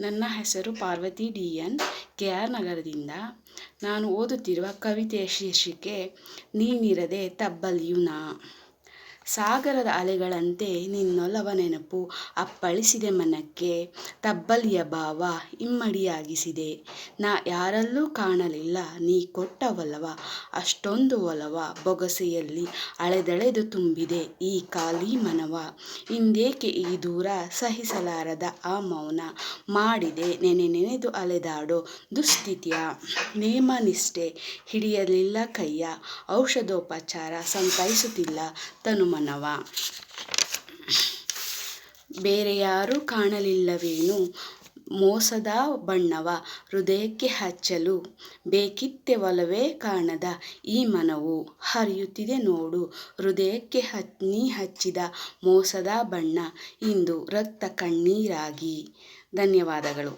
ನನ್ನ ಹೆಸರು Parvathi D N K R ನಗರದಿಂದ. ನಾನು ಓದುತ್ತಿರುವ ಕವಿತೆಯ ಶೀರ್ಷಿಕೆ, ನೀನಿರದೆ ತಬ್ಬಲಿಯು ನಾ ಸಾಗರದ ಅಲೆಗಳಂತೆ ನಿನ್ನೊಲವ ನೆನಪು ಅಪ್ಪಳಿಸಿದೆ ಮನಕ್ಕೆ, ತಬ್ಬಲಿಯ ಭಾವ ಇಮ್ಮಡಿಯಾಗಿಸಿದೆ. ನಾ ಯಾರಲ್ಲೂ ಕಾಣಲಿಲ್ಲ, ನೀ ಕೊಟ್ಟ ಒಲವ ಅಷ್ಟೊಂದು ಒಲವ ಬೊಗಸೆಯಲ್ಲಿ ಅಳೆದಳೆದು ತುಂಬಿದೆ ಈ ಖಾಲಿ ಮನವ. ಇಂದೇಕೆ ಈ ದೂರ ಸಹಿಸಲಾರದ ಆ ಮೌನ? ಮಾಡಿದೆ ನೆನೆ ನೆನೆದು ಅಲೆದಾಡೋ ದುಸ್ಥಿತಿಯ ನೇಮ ನಿಷ್ಠೆ ಹಿಡಿಯಲಿಲ್ಲ ಕೈಯ. ಔಷಧೋಪಚಾರ ಸಂತೈಸುತ್ತಿಲ್ಲ ತನುಮನವ ಬೇರೆಯಾರೂ ಕಾಣಲಿಲ್ಲವೇನು? ಮೋಸದ ಬಣ್ಣವ ಹೃದಯಕ್ಕೆ ಹಚ್ಚಲು ಬೇಕಿತ್ತೆ ಒಲವೇ ಕಾಣದ ಈ ಮನವು. ಹರಿಯುತ್ತಿದೆ ನೋಡು, ಹೃದಯಕ್ಕೆ ನೀ ಹಚ್ಚಿದ ಮೋಸದ ಬಣ್ಣ ಇಂದು ರಕ್ತ ಕಣ್ಣೀರಾಗಿ. ಧನ್ಯವಾದಗಳು.